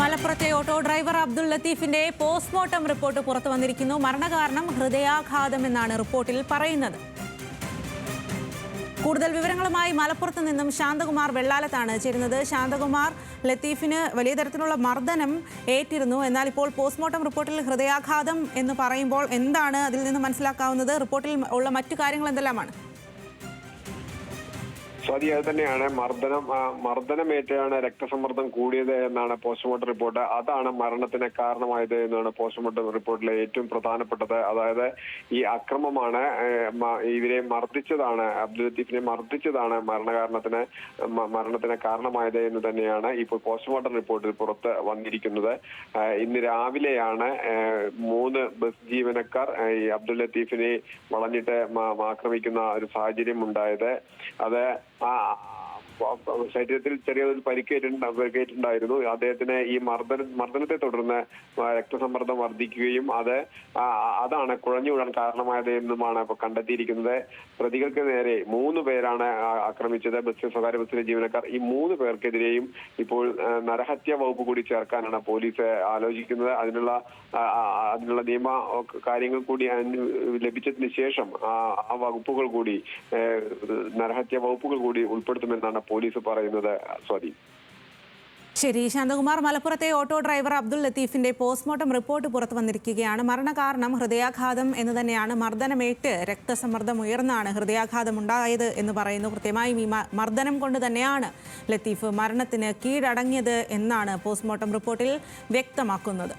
മലപ്പുറത്തെ auto driver Abdul ലത്തീഫിന്റെ postmortem report പുറത്തു വന്നിരിക്കുന്നു. മരണകാരണം ഹൃദയാഘാതം എന്നാണ് റിപ്പോർട്ടിൽ പറയുന്നത്. കൂടുതൽ വിവരങ്ങളുമായി മലപ്പുറത്ത് നിന്നും ശാന്തകുമാർ വെള്ളാലത്താണ് ചേരുന്നത്. ശാന്തകുമാർ ലത്തീഫിന് വലിയ തരത്തിലുള്ള മർദ്ദനം ഏറ്റിരുന്നു. എന്നാൽ ഇപ്പോൾ പോസ്റ്റ്മോർട്ടം റിപ്പോർട്ടിൽ ഹൃദയാഘാതം എന്ന് പറയുമ്പോൾ എന്താണ് അതിൽ നിന്ന് മനസ്സിലാക്കാവുന്നത്? റിപ്പോർട്ടിൽ ഉള്ള മറ്റു കാര്യങ്ങൾ എന്തെല്ലാമാണ്? അത് തന്നെയാണ്. മർദ്ദനം മർദ്ദനമേറ്റാണ് രക്തസമ്മർദ്ദം കൂടിയത് എന്നാണ് പോസ്റ്റ്മോർട്ടം റിപ്പോർട്ട്. അതാണ് മരണത്തിന് കാരണമായത് എന്നാണ് പോസ്റ്റ്മോർട്ടം റിപ്പോർട്ടിലെ ഏറ്റവും പ്രധാനപ്പെട്ടത്. അതായത് ഈ അക്രമമാണ് ഇവരെ മർദ്ദിച്ചതാണ് അബ്ദുൽ ലത്തീഫിനെ മർദ്ദിച്ചതാണ് മരണകാരണത്തിന് മരണത്തിന് കാരണമായത് എന്ന് തന്നെയാണ് ഇപ്പോൾ പോസ്റ്റ്മോർട്ടം റിപ്പോർട്ടിൽ പുറത്ത് വന്നിരിക്കുന്നത്. ഇന്ന് രാവിലെയാണ് മൂന്ന് ബസ് ജീവനക്കാർ ഈ അബ്ദുൽ ലത്തീഫിനെ വളഞ്ഞിട്ട് ആക്രമിക്കുന്ന ഒരു സാഹചര്യം ഉണ്ടായത് അത് ആ ശരീരത്തിൽ ചെറിയൊരു പരിക്കേറ്റുണ്ട പരിക്കേറ്റുണ്ടായിരുന്നു. അദ്ദേഹത്തിന് ഈ മർദ്ദന മർദ്ദനത്തെ തുടർന്ന് രക്തസമ്മർദ്ദം വർദ്ധിക്കുകയും അത് അതാണ് കുഴഞ്ഞു വീഴാൻ കാരണമായത് എന്നുമാണ് കണ്ടെത്തിയിരിക്കുന്നത്. പ്രതികൾക്ക് നേരെ മൂന്ന് പേരാണ് ആക്രമിച്ചത്. ബസ് സ്വകാര്യ ബസ്സിലെ ജീവനക്കാർ ഈ മൂന്ന് പേർക്കെതിരെയും ഇപ്പോൾ നരഹത്യ വകുപ്പ് കൂടി ചേർക്കാനാണ് പോലീസ് ആലോചിക്കുന്നത്. അതിനുള്ള അതിനുള്ള നിയമ കാര്യങ്ങൾ കൂടി ലഭിച്ചതിന് ശേഷം ആ വകുപ്പുകൾ കൂടി നരഹത്യ വകുപ്പുകൾ കൂടി ഉൾപ്പെടുത്തുമെന്നാണ് പോലീസ് പറയുന്നത് സ്വാതി ശരി ശാന്തകുമാർ മലപ്പുറത്തെ ഓട്ടോ ഡ്രൈവർ അബ്ദുൾ ലത്തീഫിന്റെ പോസ്റ്റ്മോർട്ടം റിപ്പോർട്ട് പുറത്തു വന്നിരിക്കുകയാണ്. മരണകാരണം ഹൃദയാഘാതം എന്ന് തന്നെയാണ് മർദ്ദനമേറ്റ് രക്തസമ്മർദ്ദം ഉയർന്നാണ് ഹൃദയാഘാതം ഉണ്ടായത് എന്ന് പറയുന്നു. കൃത്യമായും ഈ മർദ്ദനം കൊണ്ട് തന്നെയാണ് ലത്തീഫ് മരണത്തിന് കീഴടങ്ങിയത് എന്നാണ് പോസ്റ്റ്മോർട്ടം റിപ്പോർട്ടിൽ വ്യക്തമാക്കുന്നത്.